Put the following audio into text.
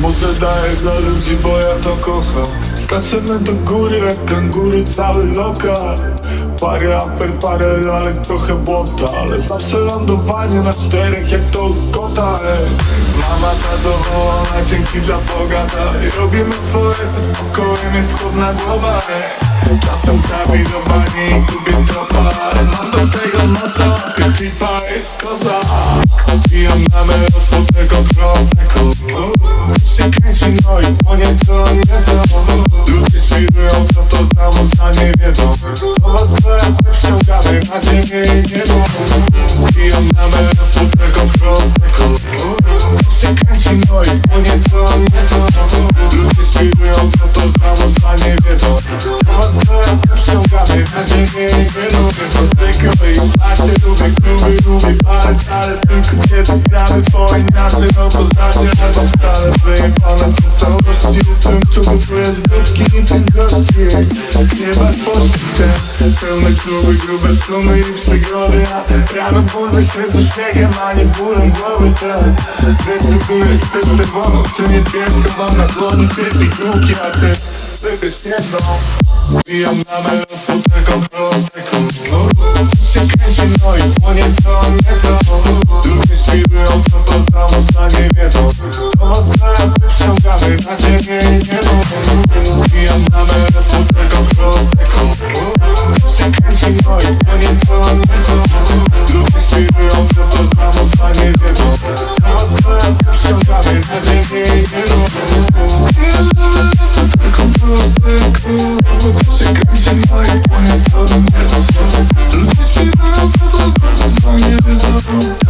Muszę daję dla ludzi, bo ja to kocham. Skaczemy do góry jak kanguru, cały lokal. Parę afer, parę lalek, trochę błota Ale zawsze lądowanie na czterech jak to kota. Ej. Mama zadowolona, dzięki dla Boga dalej Robimy swoje ze spokojem, jest chłodna głowa. Ej. Czasem zawidowani i gubię tropa Ale mam do tego masa, tripa, jest koza. Zbijam na rozputnego kroseku to za moc, nie wiedzą. To was BFF wciągamy na ziemię i niebo. Zbijam na rozputnego kroseku Coś się kręci, no i płonie to nie to Ludzie świrują, co to za moc, nie wiedzą. To was BFF wciągamy na ziemię i niebo Ale tylko kiedy gramy po inaczej No to znacie albo wcale wyjebane po całości Jestem tu, bo tu jest grupki i tych gości masz pościg ten Pełne kluby, grube sumy i przygody A rano budzę się z uśmiechem, a nie bólem głowy ten Decydujesz też czerwoną czy niebieską Mam na dłoni dwie pigułki, a ty wybierz jedną Zbijam na mel rozputnego kroseku Ludzie świrują, co to za moc, nie wiedzą. To was BFF wciągamy na ziemię i niebo Zbijam na mel rozputnego kroseku Coś się kręci, no i płonie to nie to Ludzie świrują, co to za moc, nie wiedzą. To was BFF wciągamy na ziemię i niebo Zbijam na mel rozputnego kroseku Coś się kręci, no i płonie to nie to co. To za nie wiedzą